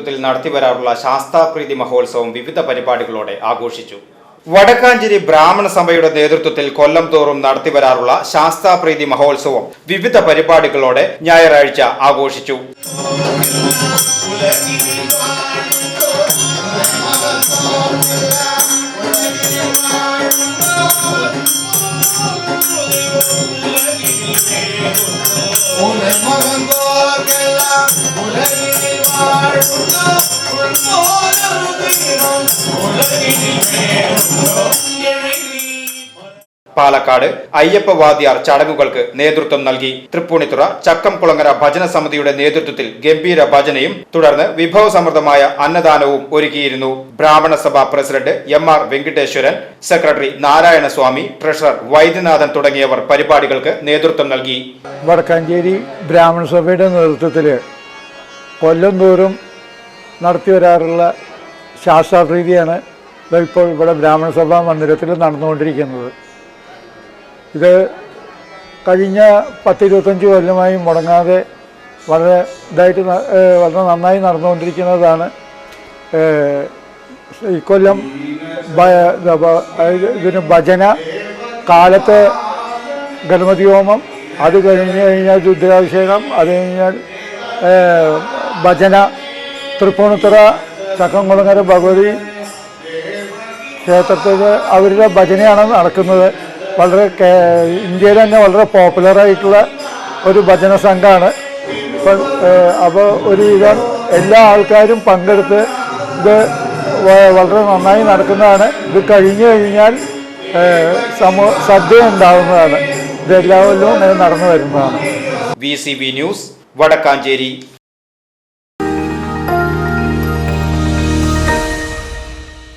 നേതൃത്വത്തിൽ നടത്തിവരാറുള്ള ശാസ്താപ്രീതി മഹോത്സവം വിവിധ പരിപാടികളോടെ ആഘോഷിച്ചു. വടക്കാഞ്ചേരി ബ്രാഹ്മണ സഭയുടെ നേതൃത്വത്തിൽ കൊല്ലം തോറും നടത്തിവരാറുള്ള ശാസ്താപ്രീതി മഹോത്സവം വിവിധ പരിപാടികളോടെ ഞായറാഴ്ച ആഘോഷിച്ചു. പാലക്കാട് അയ്യപ്പ വാദ്യാർ ചടങ്ങുകൾക്ക് നേതൃത്വം നൽകി. തൃപ്പൂണിത്തുറ ചക്കംകുളങ്ങര ഭജന സമിതിയുടെ നേതൃത്വത്തിൽ ഗംഭീര ഭജനയും തുടർന്ന് വിഭവസമൃദ്ധമായ അന്നദാനവും ഒരുക്കിയിരുന്നു. Brahmana Sabha president M R Venkateswaran secretary Narayanaswamy treasurer Vaidyanathan തുടങ്ങിയവർ പരിപാടികൾക്ക് നേതൃത്വം നൽകി. വടക്കാഞ്ചേരി ബ്രാഹ്മണ സഭയുടെ നേതൃത്വത്തിൽ കൊല്ലം തോറും നടത്തി വരാറുള്ള ഇപ്പോൾ ഇവിടെ ബ്രാഹ്മണ സഭാ മന്ദിരത്തിൽ നടന്നുകൊണ്ടിരിക്കുന്നത്. ഇത് കഴിഞ്ഞ പത്തിരുപത്തഞ്ച് കൊല്ലമായി മുടങ്ങാതെ വളരെ ഇതായിട്ട് വളരെ നന്നായി നടന്നുകൊണ്ടിരിക്കുന്നതാണ്. ഇക്കൊല്ലം ഇതിന് ഭജന കാലത്ത് ഗണപതി ഹോമം അത് കഴിഞ്ഞ് കഴിഞ്ഞാൽ രുദ്രാഭിഷേകം അത് കഴിഞ്ഞാൽ ഭജന തൃപ്പൂണിത്തുറ ചക്കംകുളങ്ങര ഭഗവതി ക്ഷേത്രത്തിൽ അവരുടെ ഭജനയാണ് നടക്കുന്നത്. വളരെ ഇന്ത്യയിൽ തന്നെ വളരെ പോപ്പുലറായിട്ടുള്ള ഒരു ഭജന സംഘമാണ് ഇപ്പം അപ്പോൾ ഒരു വിധം എല്ലാ ആൾക്കാരും പങ്കെടുത്ത് ഇത് വളരെ നന്നായി നടക്കുന്നതാണ്. ഇത് കഴിഞ്ഞു കഴിഞ്ഞാൽ സമൂഹ സദ്യ ഉണ്ടാകുന്നതാണ് ഇതെല്ലാവരിലും നടന്നു വരുന്നതാണ്. V C B news Vadakkanchery.